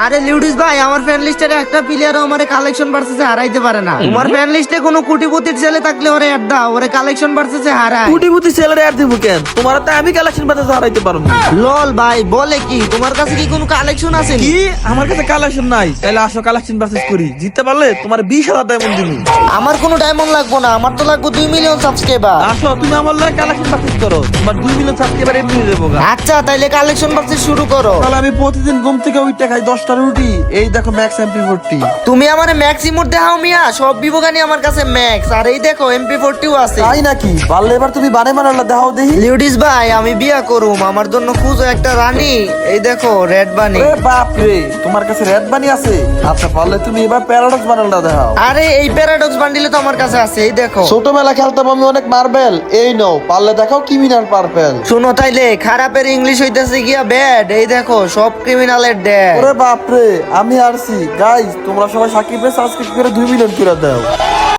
আরে লিউডিস ভাই আমার ফ্যান লিস্টের একটা প্লেয়ারও আমার কালেকশন ভার্সেসে হারাইতে পারে না। তোমার ফ্যান লিস্টে কোনো কোটিপতির ছেলে থাকলে ওরে অ্যাড দাও ওরে কালেকশন ভার্সেসে হারায়। কুটি মুটি ছেলেরা আর দিব কেন? তোমার তো আমি কালেকশন পাতে হারাইতে পারব না। লল ভাই বলে কি তোমার কাছে কি কোনো কালেকশন আছে কি? আমার কাছে কালেকশন নাই। তাহলে আসো কালেকশন পারচেজ করি। জিততে পারলে তোমার বিশ হাজার ডায়মন্ড দিবি আমার কোনো ডায়মন্ড লাগবো না আমার তো লাগবে দুই মিলিয়ন সাবস্ক্রাইবার আসো তুমি আমার লাগে কালেকশন পারচেজ করো। তোমার দুই মিলিয়ন সাবস্ক্রাইবার এমনি দেবো আচ্ছা তাইলে কালেকশন ভার্সেস শুরু করো। তাহলে আমি প্রতিদিন ঘুম থেকে উঠতে খাই দশটা রুটি। এই দেখো ম্যাক্স এমপি ফোরটি তুমি আমার ম্যাক্স ইমোট দেখাও মিয়া সব বিবোগানি আমার কাছে ম্যাক্স আর এই দেখো এমপি ফোরটিও আছে। তাই নাকি? পারলে এবার তুমি বানে মারালা দেখাও দেখি। লিউডিস ভাই আমি বিয়া করুম আমার জন্য খুঁজো একটা রানী। এই দেখো রেড বানি এ বাপ রে তোমার কাছে রেড বানি আছে? আচ্ছা পারলে তুমি এবার প্যারাডক্স বানালটা দেখাও। আরে এই প্যারাডক্স বান্ডিলে তো আমার কাছে আছে এই দেখো। ছোটবেলা খেলতাম আমি অনেক মার্বেল এই নাও পারলে দেখাও পার্পেল শুনো তাইলে খারাপের ইংলিশ হইতেছে গিয়া ব্যাড এই দেখো সব ক্রিমিনালের ড্যাড ওরে বাপ রে আমি আরছি গাইজ তোমরা সবাই সাকিবের সাবস্ক্রাইব করে দুই মিলিয়ন করে দাও।